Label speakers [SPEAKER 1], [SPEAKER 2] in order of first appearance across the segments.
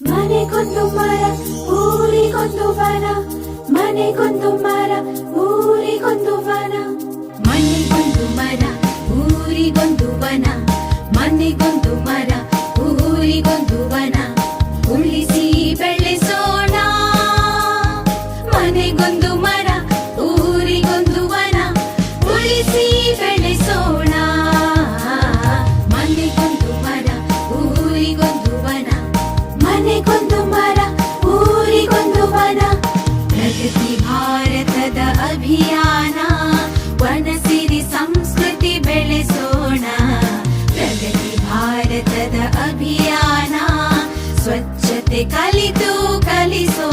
[SPEAKER 1] ಮನೆ ಕೊಂಡು ಮರ ಊರಿಗೊಂದು ವನ ಮನೆ ಕೊಂಡು ಮರ ಊರಿಗೊಂದು ವನ ಮನೆಗೊಂದು ಮರ ಊರಿಗೊಂದು ವನ ಮನೆಗೊಂದು ಮರ ಊರಿಗೊಂದು కలితో కలిసో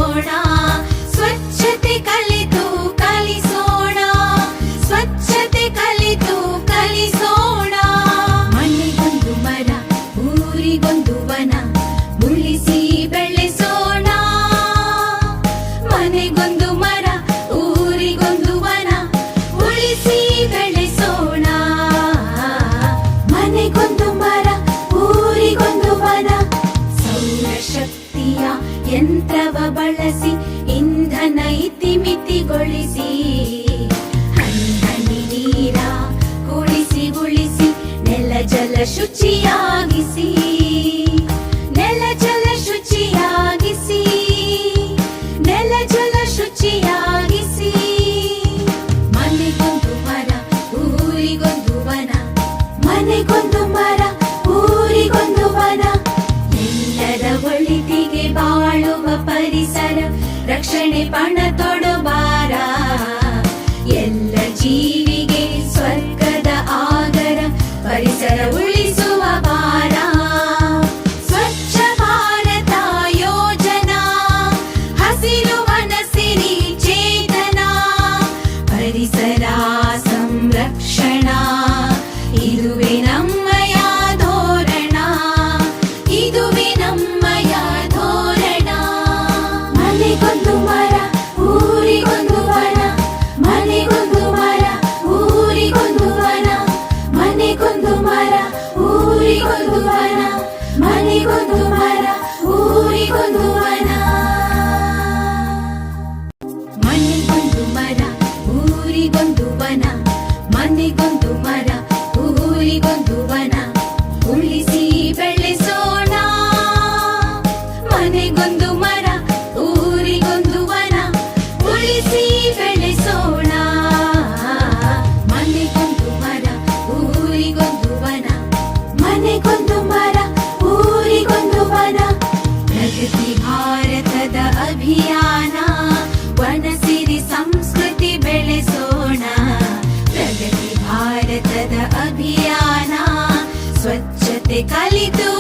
[SPEAKER 1] ಬಳಸಿ, ಇಂಧನ ಇತಿಮಿತಿಗೊಳಿಸಿ. ಹನಿ ನೀರ ಉಳಿಸಿ ಉಳಿಸಿ ನೆಲ ಜಲ ಶುಚಿಯಾಗಿಸಿ. ನೆಲ ಜಲ ಶುಚಿಯಾಗಿಸಿ. ನೆಲ ಜಲ ಶುಚಿಯಾಗಿಸಿ. ಮನೆಗೊಂದು ವನ, ಊರಿಗೊಂದು ವನ, ಮನೆಗೊಂದು പരിസരം. രക്ഷണെ പണത്തോട് ಮನೆಗೊಂದು ಮರ ಊರಿಗೊಂದು ವನ. ಉಳಿಸಿ ಬೆಳೆಸೋಣ. ಮನೆಗೊಂದು ಭಾರತದ ಅಭಿಯಾನ ಸ್ವಚ್ಛತೆ ಕಲಿತು